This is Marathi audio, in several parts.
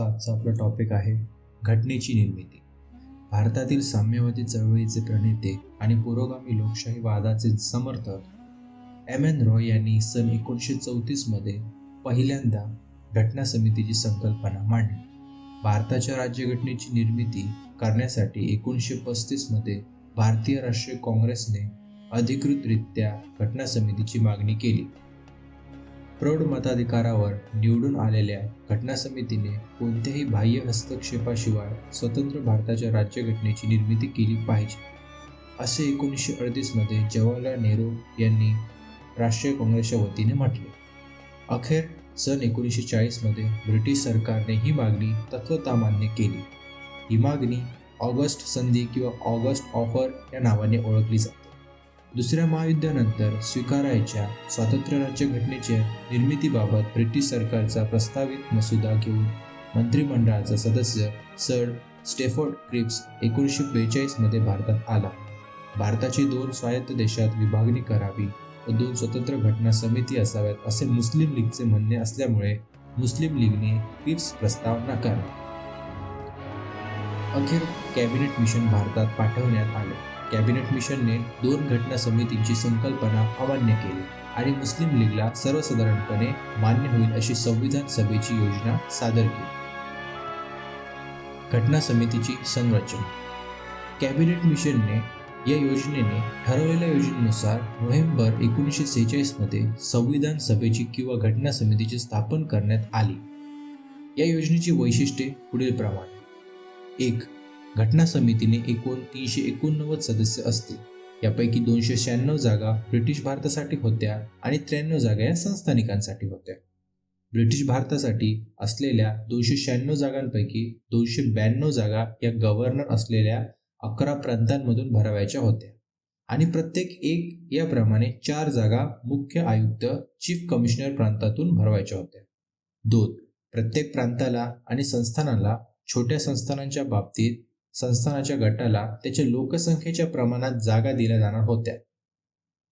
तर आजचा आपला टॉपिक आहे घटनेची निर्मिती. भारतातील साम्यवादी चळवळीचे प्रणेते आणि पुरोगामी लोकशाही वादाचे समर्थक एम एन रॉय यांनी सन एकोणीसशे चौतीसमध्ये पहिल्यांदा घटना समितीची संकल्पना मांडली. भारताच्या राज्यघटनेची निर्मिती करण्यासाठी एकोणीसशे पस्तीसमध्ये भारतीय राष्ट्रीय काँग्रेसने अधिकृतरित्या घटना समितीची मागणी केली. प्रौढ मताधिकारावर निवडून आलेल्या घटना समितीने कोणत्याही बाह्य हस्तक्षेपाशिवाय स्वतंत्र भारताच्या राज्यघटनेची निर्मिती केली पाहिजे. असे एकोणीसशे अडतीसमध्ये जवाहरलाल नेहरू यांनी राष्ट्रीय काँग्रेसच्या वतीने म्हटले. अखेर सन एकोणीसशे चाळीसमध्ये ब्रिटिश सरकारने ही मागणी तत्वता मान्य केली. ही मागणी ऑगस्ट संधी किंवा ऑगस्ट ऑफर या नावाने ओळखली जाते. दुसऱ्या महायुद्धानंतर स्वीकारायच्या स्वातंत्र्य राज्यघटनेच्या निर्मितीबाबत ब्रिटिश सरकारचा प्रस्तावित मसुदा घेऊन मंत्रिमंडळाचा सदस्य सर स्टेफर्ड क्रिप्स एकोणीसशे बेचाळीसमध्ये भारतात आला. भारताची दोन स्वायत्त देशात विभागणी करावी व दोन स्वतंत्र घटना समिती असाव्यात असे मुस्लिम लीगचे म्हणणे असल्यामुळे मुस्लिम लीगने क्रिप्स प्रस्ताव नाकारला. अखेर कॅबिनेट मिशन भारतात पाठवण्यात आले. कॅबिनेट मिशनने दोन घटना समितींची संकल्पना अमान्य केली आणि मुस्लिम लीगला सर्वसाधारणपणे मान्य होईल अशी संविधान सभेची योजना सादर केली. घटना समितीची संरचना. कॅबिनेट मिशनने या योजनेने ठरवलेल्या योजनेनुसार नोव्हेंबर एकोणीसशे सेहेचाळीसमध्ये संविधान सभेची किंवा घटना समितीची स्थापन करण्यात आली. या योजनेची वैशिष्ट्ये पुढील प्रमाणे. एक घटना समितीने एकूण तीनशे एकोणनव्वद सदस्य असतील. यापैकी दोनशे शहाण्णव जागा ब्रिटिश भारतासाठी होत्या आणि त्र्याण्णव जागा या संस्थानिकांसाठी होत्या. ब्रिटिश भारतासाठी असलेल्या दोनशे शहाण्णव जागांपैकी दोनशे ब्याण्णव जागा या गव्हर्नर असलेल्या अकरा प्रांतांमधून भरावायच्या होत्या. आणि प्रत्येक एक याप्रमाणे चार जागा मुख्य आयुक्त चीफ कमिशनर प्रांतातून भरवायच्या होत्या. दोन प्रत्येक प्रांताला आणि संस्थानाला छोट्या संस्थानांच्या बाबतीत संस्थानाच्या गटाला त्याच्या लोकसंख्येच्या प्रमाणात जागा दिल्या जाणार होत्या.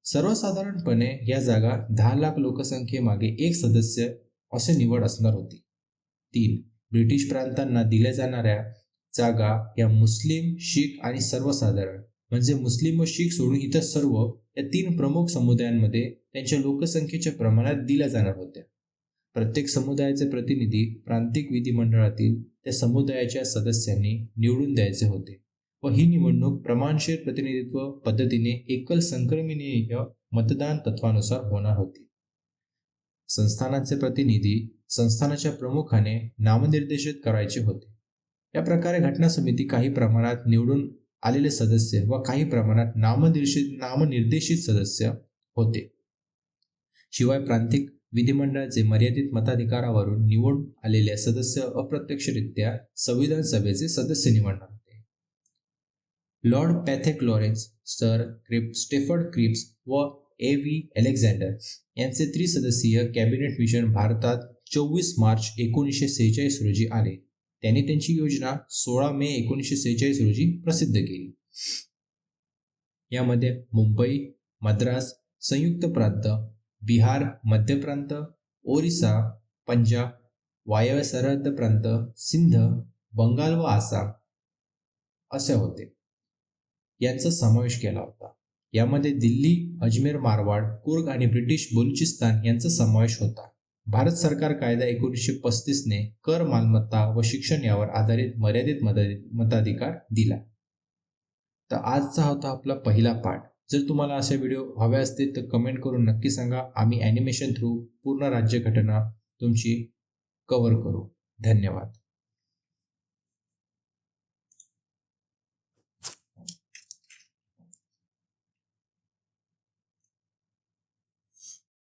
सर्वसाधारणपणे या जागा दहा लाख लोकसंख्येमागे एक सदस्य असे निवड असणार होती. तीन ब्रिटिश प्रांतांना दिल्या जाणाऱ्या जागा या मुस्लिम शीख आणि सर्वसाधारण म्हणजे मुस्लिम व शीख सोडून इतर सर्व या तीन प्रमुख समुदायांमध्ये त्यांच्या लोकसंख्येच्या प्रमाणात दिल्या जाणार होत्या. प्रत्येक समुदायाचे प्रतिनिधी प्रांतिक विधिमंडळातील त्या समुदायाच्या सदस्यांनी निवडून द्यायचे होते. व ही निवडणूक प्रमाणशीर प्रतिनिधित्व पद्धतीने एकल संक्रमणीय मतदान तत्वानुसार होणार होती. संस्थानाचे प्रतिनिधी संस्थानाच्या प्रमुखाने नामनिर्देशित करायचे होते. या प्रकारे घटना समिती काही प्रमाणात निवडून आलेले सदस्य व काही प्रमाणात नामनिर्देशित नामनिर्देशित सदस्य होते. शिवाय प्रांतिक विधिमंडळाचे मर्यादित मताधिकारावरून निवडून आलेले सदस्य अप्रत्यक्षरित्या संविधान सभेचे सदस्य निवडणार होते. Lord Pethick Lawrence sir Cripps Stafford Cripps व ए व्ही अलेक्झांडर यांचे त्रिसदस्यीय कॅबिनेट मिशन भारतात चोवीस मार्च एकोणीसशे सेहेचाळीस रोजी आले. त्यांनी त्यांची योजना सोळा मे एकोणीसशे सेहेचाळीस रोजी प्रसिद्ध केली. यामध्ये मुंबई मद्रास संयुक्त प्रांत बिहार मध्य प्रांत ओरिसा पंजाब वायव्य सरहद्द प्रांत सिंध बंगाल व आसाम असे होते. यांचा समावेश केला होता. यामध्ये दिल्ली अजमेर मारवाड कुर्ग आणि ब्रिटिश बलुचिस्तान यांचा समावेश होता. भारत सरकार कायदा एकोणीसशे पस्तीसने कर मालमत्ता व शिक्षण यावर आधारित मर्यादित मताधिकार दिला. तर आजचा होता आपला पहिला पाठ. जर तुम्हाला असे व्हिडिओ हवे असतील तर कमेंट करून नक्की सांगा. आम्ही ॲनिमेशन थ्रू पूर्ण राज्यघटना तुमची कव्हर करू. धन्यवाद.